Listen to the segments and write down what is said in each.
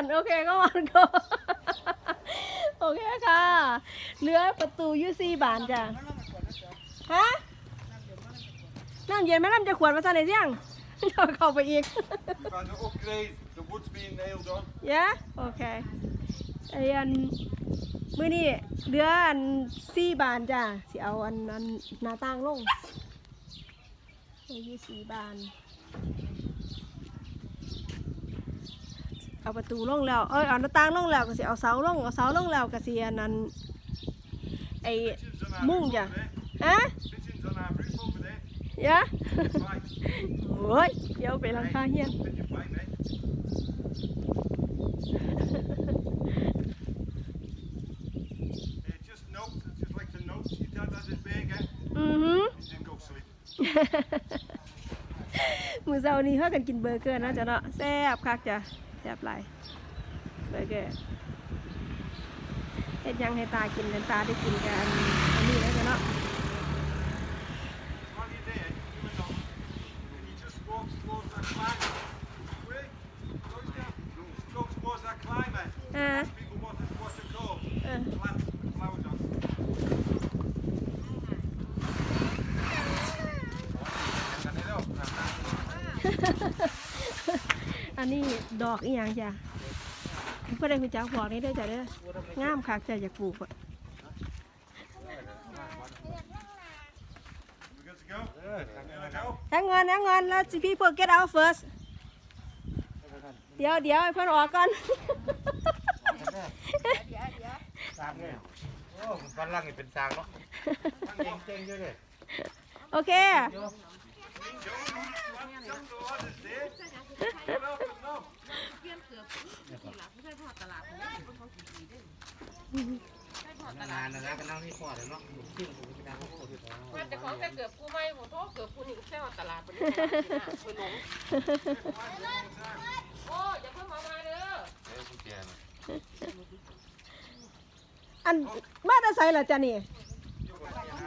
นโอเคก็วันก็โอเคค่ะเหลือประตูอยูซีบานจ้ะฮะน้ำเย็นไหมน้ำจะขวดมาสั่นเลยเสี่ยงเราเข้าไปอีก We gaan de upgrade. The wood's being nailed on. ยะโอเคไออันมื้อนี้เหลืออันสี่บานจ้ะสิเอาอันอันหน้าต่างลงเหลืออยู่สี่บาน เอาประตูลงแล้วเอ้ยเอาหน้าต่างลงแล้วก็สิเอาเสาลงเอาเสาลงแล้วก็สิอันนั้นไอ้ Pigeons on our Moon, roof ja. over there. ฮะ Pigeons on our roof over there. ยะ Right. โอ้ยเดี๋ยวไปหลังคาเฮียน Pigeon bite, mate. It just notes, it's just like the notes. Your dad has his burger. อือหือ He didn't go sleep. มื้อเช้านี้เฮากันกินเบอร์เกอร์เนาะจ้ะเนาะแซ่บคักจ้ะแซ่บหลายเบอร์เกอร์เฮ็ดหยังให้ตากินกันตาได้กินกันอันนี้แล้วจ้ะเนาะ While you're there, you and on, and he just walks towards that climber. Wait, goes down. Just goes towards that climber. อ่า Ask people what, it- what they're called. เออ Plant with flowers on. And it up. อั นนี้ดอกอีหยังจ้ะเพื่อได้คุณจักบอกนี่ด้อจ้ะเด้องามคักจ้ะอยากปลูกอะ We good to go? There we go. แทงเงินแทงเงินแล้ว people get out first เดี๋ยวเดี๋ยวเพื่อนออกก่อนสร้างเนี่ยโอ้ฝรั่งนี่เป็นสร้างเนาะเก่งเก่งๆด้วยเลยโอเค Some of the others there. Well, no. นานๆนะนะก็นั่งที่คอเลยเนาะอยู่ขึ้นอยู่ที่ดังโอ้โหที่ต่อมันจะของแต่เกือบกูไม่หมดโทษเกือบกูนี่แค่ว่าตลาดเป็นคนหลงโอ้อย่าเพิ่งมามาเด้ออันมาแตาใส่ละจ้ะนี่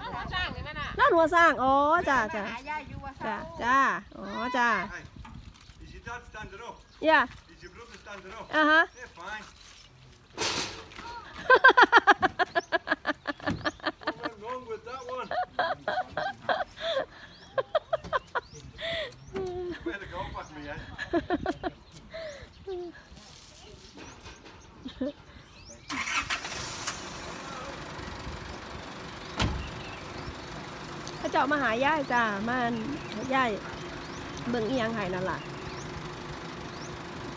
เอามาสร้างอย่างนั้นน่ะนั่นหัวสร้าง อ๋อจ้าจ้าหายาอยู่ว่าจ้าจ้า อ๋อจ้า your brother standing up? อะฮะ They're fine. What went wrong with that one? Better go back me, eh? เขาเจ้ามาหาย่ายจ้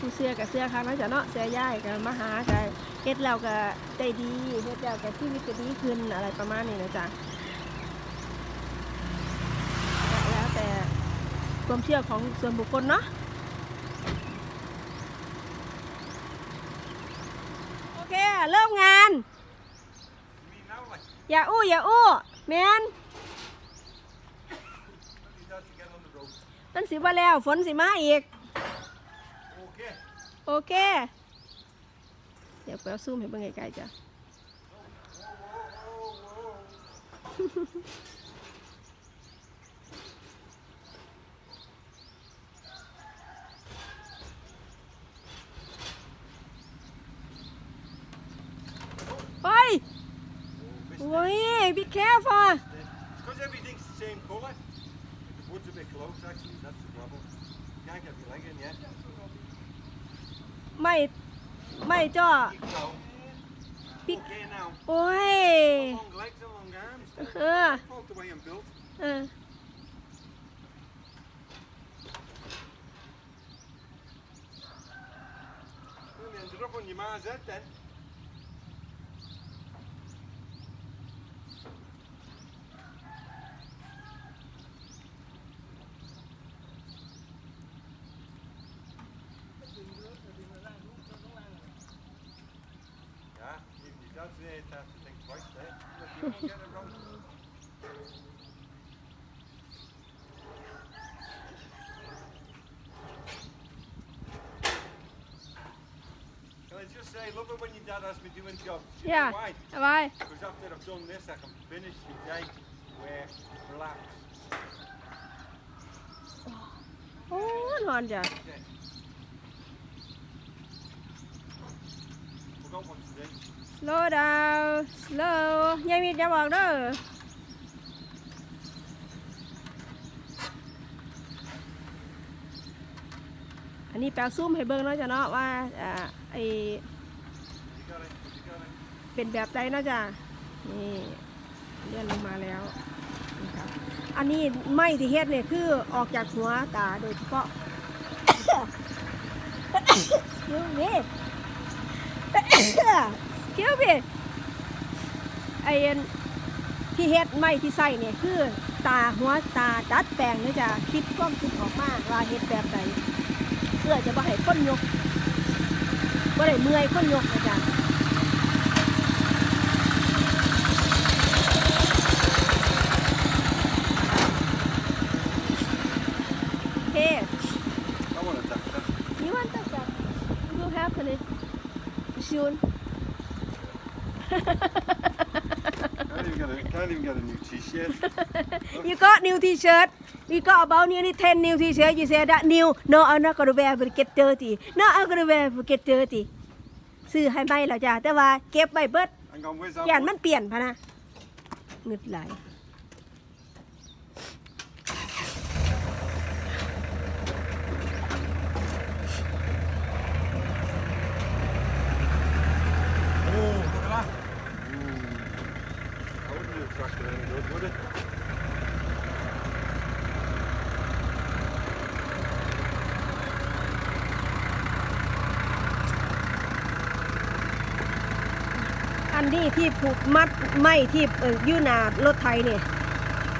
ผู้เสื้อกับเสื้อครั้งนั้นจ้ะเนาะเสื้อย่ายกับมาหากับเฮ็ดแล้วก็ใจดีเฮ็ดแล้วก็ชีวิตก็ดีขึ้นอะไรประมาณนี้นะจ๊ะแล้วแต่ความเชื่อของส่วนบุคคลเนาะโอเคเริ่มงาน อย่าอู้อย่าอู้แมนมันสิว่าแล้วฝนสิมาอีก โอเค เดี๋ยวไปเอาซูมให้เบิ่งไกลๆจ้ะ ไปโอ้ย be careful Because everything's the same colour. The wood's a bit close, actually. That's the problem. You can't get your leg in yet. ไม่ไม่จ้อ Keep going. Big- Okay now. โอ้ย Long legs and long arms. เออ Both the way I'm built. เออ Well, you ended up on your Mars head then. Eh? Can I just say, love it when your dad has me doing jobs. You yeah. Why? Why? Because after I've done this, I can finish the day with relax. Oh, Wanda. Yeah. Forgot one do. Slow down slow ยายมีจะบอกเด้ออันนี้แปลซูมให้เบิ่งเนาะจ้ะเนาะว่าอ่าไอเป็นแบบใดเนาะจ้ะนี่เลื่อนลงมาแล้วนะครับอันนี้ไม้ที่เฮ็ดเนี่ยคือออกจากหัวตาโดยเฉพาะนี่ Excuse me Excuse me ไอ้อันที่เฮ็ดไม้ที่ใส่เนี่ยคือตาหัวตาดัดแปลงเนี่ยจะคิดความคิดออกมาว่าเฮ็ดแบบใดเพื่อจะบ่ให้คนยกบ่ได้เมื่อยคนยกนะจ๊ะ Hey, I want to touch that. you want that stuff? You will have it soon. Can't even get a, can't even get a new t-shirt. you got new t-shirt. We got about nearly 10 new t-shirt. You said that new. No, I'm not gonna wear but get dirty. No, I'm gonna wear but get dirty. ซื้อให้ไม่แล้วจ้ะแต่ว่าเก็บไว้เบิด Hang on, where's that ย่าน one? มันเปลี่ยนพะนะเงึดไหลาย tractor any good, would it? อันนี้ที่ผูกมัดไม้ที่เอ่อยูหนารถไถเนี่ย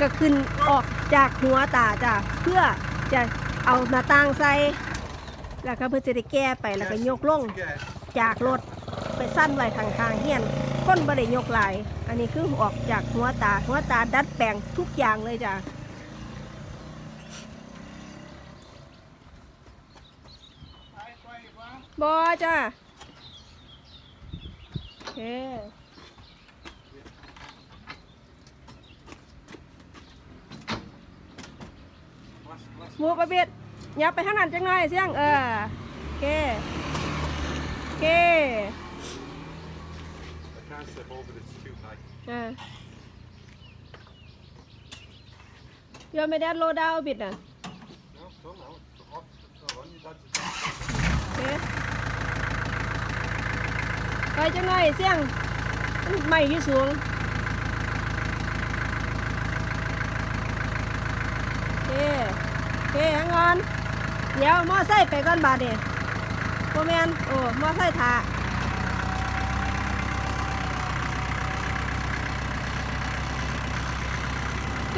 ก็ขึ้นออกจากหัวตาจ้ะเพื่อจะเอาหน้าต่างใส่แล้วก็เพื่อจะได้แก้ไปแล้วก็ยกลงจากรถไปสั้นไว้ทางทางเฮียน ก้นบ่ได้ยกไลาย อันนี้คือออกจากหัวตา หัวตาดัดแปลงทุกอย่างเลยจ้ะบอจ้ะโอเคหมูประเบียดยับไปข้างนั้นจังหน่อยเสียงเออโอเคโอเค I can't step over it, it's too high. อ่าเดี๋ยวไม่ได้โลดาวบิดอะ No, it's on now. It's off. It's not on. Your dad's a โอเคไปจังหน่อยเสียงมันไม่ที่สูงโอเคโอเคฮังก่อน เดี๋ยวมอไซค์ไปก่อนบาดเนี่ยโมแมนโอ้มอไซค์ถา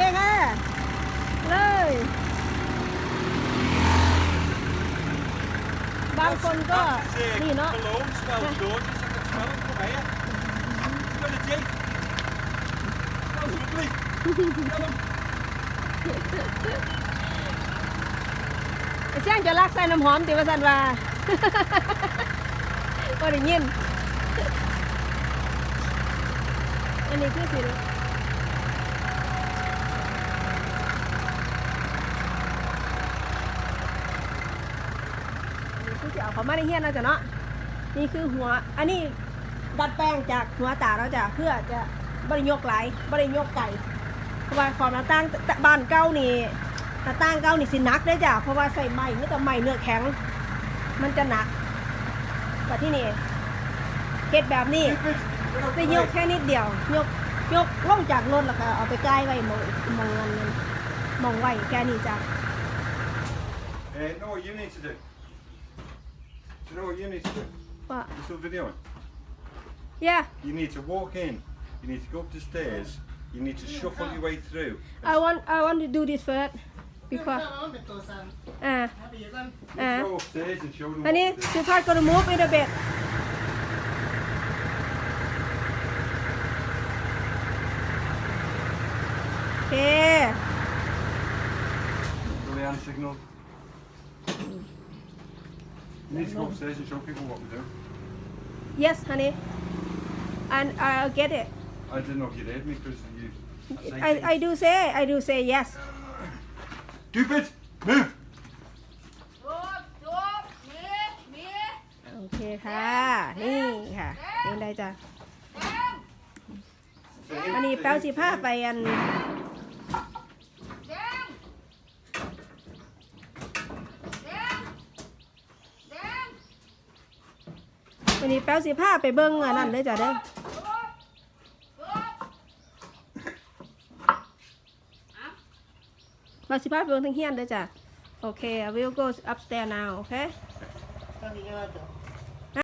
โอเคค่ะเลย บางคนก็ นี่เนาะ Cologne smells gorgeous. I can smell it from here. Got a date. Smells lovely. Tell 'em. ไอ้เสียงจะลักใส่น้ำหอมติว่าสันว่า ก็ได้ยิน อันนี้คือสิ อันนี้คือสิเอาเขามาในเฮียนเนาจะเนาะนี่คือหัวอันนี้ดัดแปลงจากหัวตาเราจะเพื่อจะบริยกไหลบริยกไก่เพราะว่าความหน้าต่างบ้านเก้านี่หน้าต่างเก้านี่สินักได้จ้ะเพราะว่าใส่ไม้นี่แต่ไม้เนื้อแข็ง มันจะหนักแต่ที่นี่เฮ็ดแบบนี้ไปยกแค่นิดเดียวยกยกลงจากรถแล้วก็เอาไปใกล้ไว้หมองหมองเงินนั่นหมองไว้แค่นี้จ้ะ Uh, no, you need to do? Do you know what you need to do? ว่า You still videoing? yeah You need to walk in. You need to go up the stairs. You need to shuffle your way through. I want I want to do this first because อ่าอ่า Go upstairs and show them อัน what นี้ to do. สุภาพก็ move in a bit โอเค Go the hand signal. You need to go upstairs and show people what we do. yes honey and I'll get it I didn't know if you'd heard me because you. say I I things. do say I do say yes Stupid! Move! โจ๊กโจ๊กมีมีโอเคค่ะ นี่ค่ะเป็นได้จ้ะวันนี้แป้วสิผ้าไปอัน วันนี้แป๊วสิผ้าไปเบิ้งอันนั้นเลยจ้ะเด้อมาสิผ้าไปเบิ้งทั้งเฮียนเลยจ้ะโอเค I will go upstairs now okay